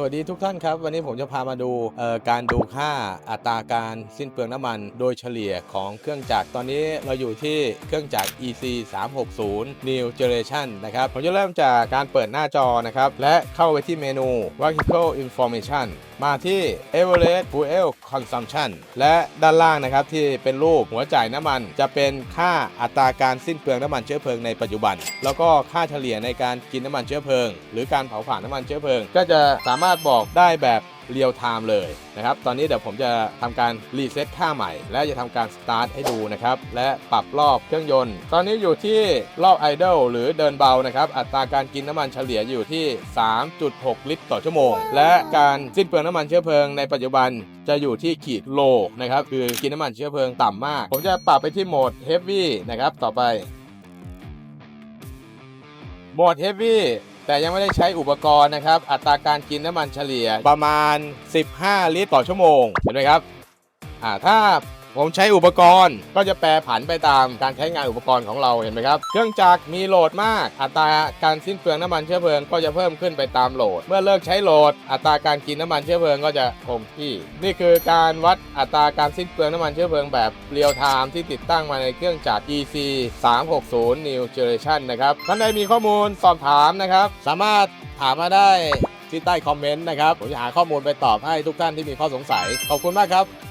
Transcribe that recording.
สวัสดีทุกท่านครับ วันนี้ผมจะพามาดูการดูค่าอัตราการสิ้นเปลืองน้ำมัน โดยเฉลี่ยของเครื่องจักรตอนนี้เราอยู่ที่เครื่องจักร EC 360 New Generation นะครับผมจะเริ่มจากการเปิดหน้าจอนะครับ และเข้าไปที่เมนู Vehicle Information มาที่ Average Fuel Consumption และด้านล่างนะครับที่เป็นรูปหัวจ่ายน้ำมัน จะเป็นค่าอัตราการสิ้นเปลืองน้ำมันเชื้อเพลิงในปัจจุบัน แล้วก็ค่าเฉลี่ยในการกินน้ำมันเชื้อเพลิง หรือการเผาผลาญน้ำมันเชื้อเพลิง ก็จะสามารถบอกได้แบบเรียลไทม์เลยนะครับ ตอนนี้เดี๋ยวผมจะทำการรีเซ็ตค่าใหม่ และจะทำการสตาร์ทให้ดูนะครับ และปรับรอบเครื่องยนต์ ตอนนี้อยู่ที่รอบไอดอลหรือเดินเบานะครับ อัตราการกินน้ำมันเฉลี่ยอยู่ที่ 3.6 ลิตรต่อชั่วโมง และการสิ้นเปลืองน้ำมันเชื้อเพลิงในปัจจุบันจะอยู่ที่ขีดโลนะครับ คือกินน้ำมันเชื้อเพลิงต่ำมาก ผมจะปรับไปที่โหมดเฮฟวี่นะครับ ต่อไป โหมดเฮฟวี่ แต่ยังไม่ได้ใช้อุปกรณ์นะครับ อัตราการกินน้ำมันเฉลี่ยประมาณ 15 ลิตรต่อชั่วโมง เห็นไหมครับ อ่าถ้า ผมใช้อุปกรณ์ ก็จะแปรผันไปตามการใช้งานอุปกรณ์ของเราเห็นไหมครับ เครื่องจักรมีโหลดมาก อัตราการสิ้นเปลืองน้ำมันเชื้อเพลิงก็จะเพิ่มขึ้นไปตามโหลด เมื่อเลิกใช้โหลด อัตราการกินน้ำมันเชื้อเพลิงก็จะคงที่ นี่คือการวัดอัตราการสิ้นเปลืองน้ำมันเชื้อเพลิงแบบเรียลไทม์ที่ติดตั้งมาในเครื่องจักร EC 360 New Generation นะครับท่านใดมีข้อมูลสอบถามนะครับ สามารถถามมาได้ที่ใต้คอมเมนต์นะครับ ผมจะหาข้อมูลไปตอบให้ทุกท่านที่มีข้อสงสัย ขอบคุณมากครับ